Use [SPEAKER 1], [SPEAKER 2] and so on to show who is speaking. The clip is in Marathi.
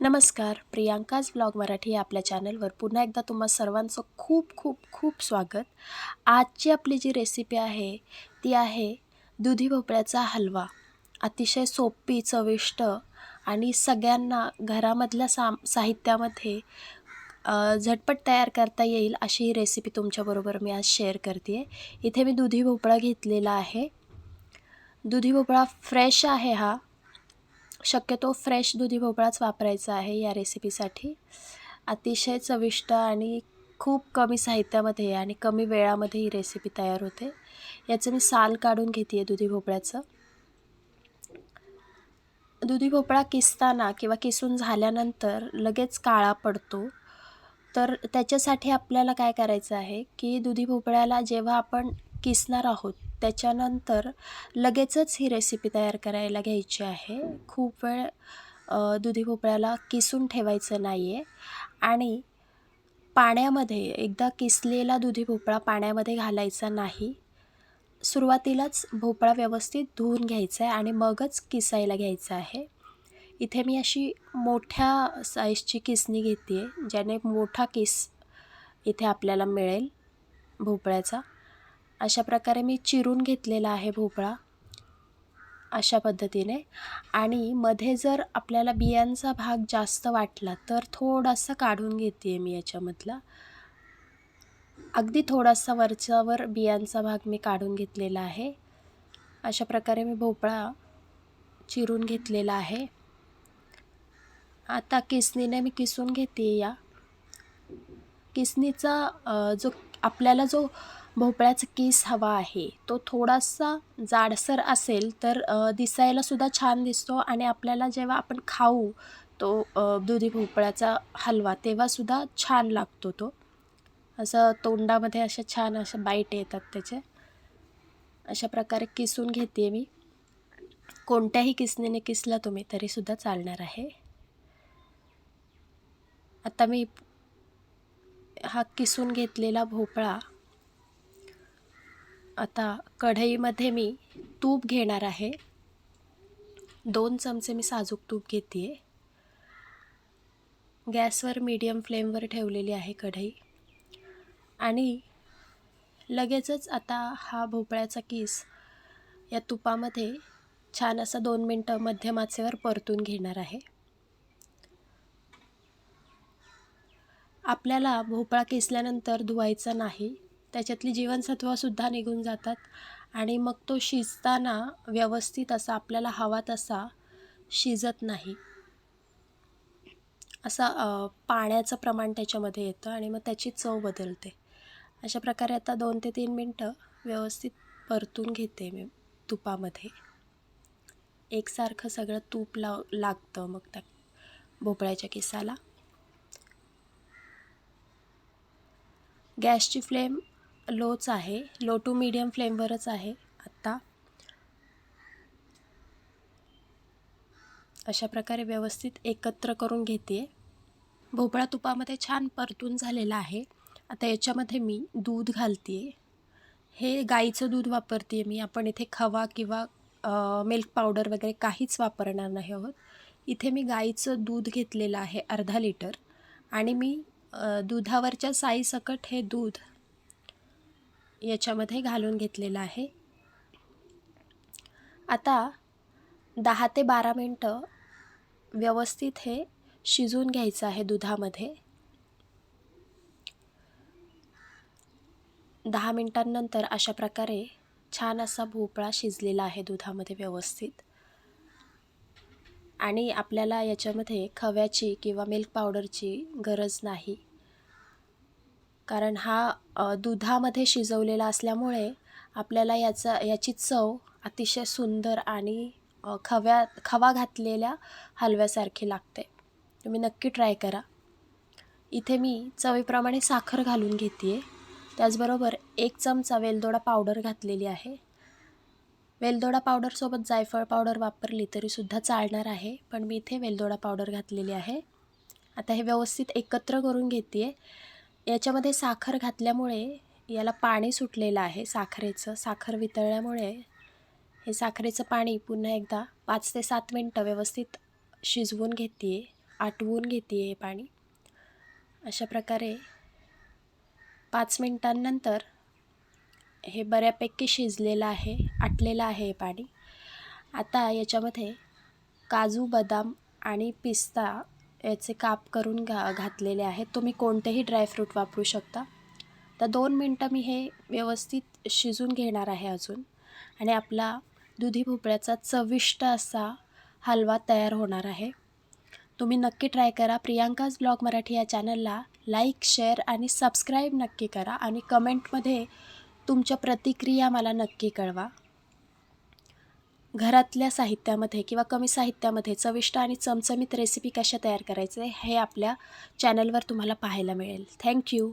[SPEAKER 1] नमस्कार प्रियांकाज ब्लॉग मराठी आपल्या चॅनलवर पुन्हा एकदा तुम्हा सर्वांचं खूप खूप खूप स्वागत. आजची आपली जी रेसिपी आहे ती आहे दुधी भोपळ्याचा हलवा. अतिशय सोपी चविष्ट आणि सगळ्यांना घरामधल्या साम साहित्यामध्ये झटपट तयार करता येईल अशी ही रेसिपी तुमच्याबरोबर मी आज शेअर करते आहे इथे मी दुधी भोपळा घेतलेला आहे. दुधी भोपळा फ्रेश आहे हा. शक्यतो फ्रेश दुधी भोपळाच वापरायचा आहे या रेसिपीसाठी. अतिशय चविष्ट आणि खूप कमी साहित्यामध्ये आणि कमी वेळामध्ये ही रेसिपी तयार होते. याचं मी साल काढून घेते आहे दुधी भोपळ्याचं. दुधी भोपळा किसताना किंवा किसून झाल्यानंतर लगेच काळा पडतो. तर त्याच्यासाठी आपल्याला काय करायचं आहे की दुधी भोपळ्याला जेव्हा आपण किसणार आहोत त्याच्यानंतर लगेचच ही रेसिपी तयार करायला घ्यायची आहे. खूप वेळ दुधी भोपळ्याला किसून ठेवायचं नाही आहे आणि पाण्यामध्ये एकदा किसलेला दुधी भोपळा पाण्यामध्ये घालायचा नाही. सुरुवातीलाच भोपळा व्यवस्थित धुवून घ्यायचा आहे आणि मगच किसायला घ्यायचा आहे. इथे मी अशी मोठ्या साईजची किसणी घेते आहे ज्याने मोठा किस इथे आपल्याला मिळेल भोपळ्याचा. अशा प्रकारे मी चिरून घेतलेला आहे भोपळा अशा पद्धतीने. आणि मध्ये जर आपल्याला बियांचा भाग जास्त वाटला तर थोडासा काढून घेते आहे मी याच्यामधला. अगदी थोडासा वरच्यावर बियांचा भाग मी काढून घेतलेला आहे. अशा प्रकारे मी भोपळा चिरून घेतलेला आहे. आता किसनीने मी किसून घेते या. किसनीचा जो आपल्याला जो भोपळ्याचा किस हवा आहे? तो थोडासा जाडसर असेल तर दिसायलासुद्धा छान दिसतो आणि आपल्याला जेव्हा आपण खाऊ तो दुधी भोपळ्याचा हलवा तेव्हासुद्धा छान लागतो तो. असं तोंडामध्ये अशा छान अशा बाईट येतात त्याचे. अशा प्रकारे किसून घेते मी. कोणत्याही किसणीने किसला तुम्ही तरीसुद्धा चालणार आहे. आता मी हा किसून घेतलेला भोपळा आता कढईमध्ये मी तूप घेणार आहे. दोन चमचे मी साजूक तूप घेते आहे गॅसवर मीडियम फ्लेमवर ठेवलेली आहे कढई. आणि लगेचच आता हा भोपळ्याचा किस या तुपामध्ये छान असा दोन मिनटं मध्यम आचेवर परतून घेणार आहे. आपल्याला भोपळा किसल्यानंतर धुवायचा नाही. त्याच्यातली जीवनसत्वसुद्धा निघून जातात. आणि मग तो शिजताना व्यवस्थित असा आपल्याला हवा तसा शिजत नाही. असा पाण्याचं प्रमाण त्याच्यामध्ये येतं आणि मग त्याची चव बदलते. अशा प्रकारे आता दोन ते तीन मिनटं व्यवस्थित परतून घेते मी तुपामध्ये. एकसारखं सगळं तूप लाव लागतं मग त्या भोपळ्याच्या किसाला. गॅसची फ्लेम लोच आहे. लो टू मीडियम फ्लेमवरच आहे. आत्ता अशा प्रकारे व्यवस्थित एकत्र करून घेते भोपळा तुपामध्ये छान परतून झालेला आहे. आता याच्यामध्ये मी दूध घालते हे गाईचं दूध वापरते मी. आपण इथे खवा किंवा मिल्क पावडर वगैरे काहीच वापरणार नाही आहोत. इथे मी गाईचं दूध घेतलेलं आहे अर्धा लिटर. आणि मी दुधावरच्या साईसकट हे दूध याच्यामध्ये घालून घेतलेलं आहे. आता दहा ते बारा मिनटं व्यवस्थित हे शिजून घ्यायचं आहे दुधामध्ये. दहा मिनटांनंतर अशा प्रकारे छान असा भोपळा शिजलेला आहे दुधामध्ये व्यवस्थित. आणि आपल्याला याच्यामध्ये खव्याची किंवा मिल्क पावडरची गरज नाही. कारण हा दुधामध्ये शिजवलेला असल्यामुळे आपल्याला याचा याची चव अतिशय सुंदर आणि खव्या खवा घातलेल्या हलव्यासारखी लागते. तुम्ही नक्की ट्राय करा. इथे मी चवीप्रमाणे साखर घालून घेते आहे त्याचबरोबर एक चमचा वेलदोडा पावडर घातलेली आहे. वेलदोडा पावडरसोबत जायफळ पावडर वापरली तरीसुद्धा चालणार आहे पण मी इथे वेलदोडा पावडर घातलेली आहे. आता हे व्यवस्थित एकत्र करून घेते आहे याच्यामध्ये साखर घातल्यामुळे याला पाणी सुटलेलं आहे साखरेचं. साखर वितळल्यामुळे हे साखरेचं पाणी पुन्हा एकदा पाच ते सात मिनटं व्यवस्थित शिजवून घेते आटवून घेते आहे पाणी. अशा प्रकारे पाच मिनटांनंतर हे बऱ्यापैकी शिजलेलं आहे आटलेलं आहे हे पाणी. आता याच्यामध्ये काजू बदाम आणि पिस्ता याचे काप करून घा घातलेले आहेत. तुम्ही कोणतेही ड्रायफ्रूट वापरू शकता. तर दोन मिनटं मी हे व्यवस्थित शिजून घेणार आहे अजून. आणि आपला दुधी भोपळ्याचा चविष्ट असा हलवा तयार होणार आहे. तुम्ही नक्की ट्राय करा. प्रियांकाज ब्लॉग मराठी या चॅनलला लाईक शेअर आणि सबस्क्राईब नक्की करा. आणि कमेंटमध्ये तुमच्या प्रतिक्रिया मला नक्की कळवा. घरातल्या साहित्यामध्ये किंवा कमी साहित्यामध्ये चविष्ट आणि चमचमीत रेसिपी कशा तयार करायचे हे आपल्या चॅनलवर तुम्हाला पाहायला मिळेल. थँक्यू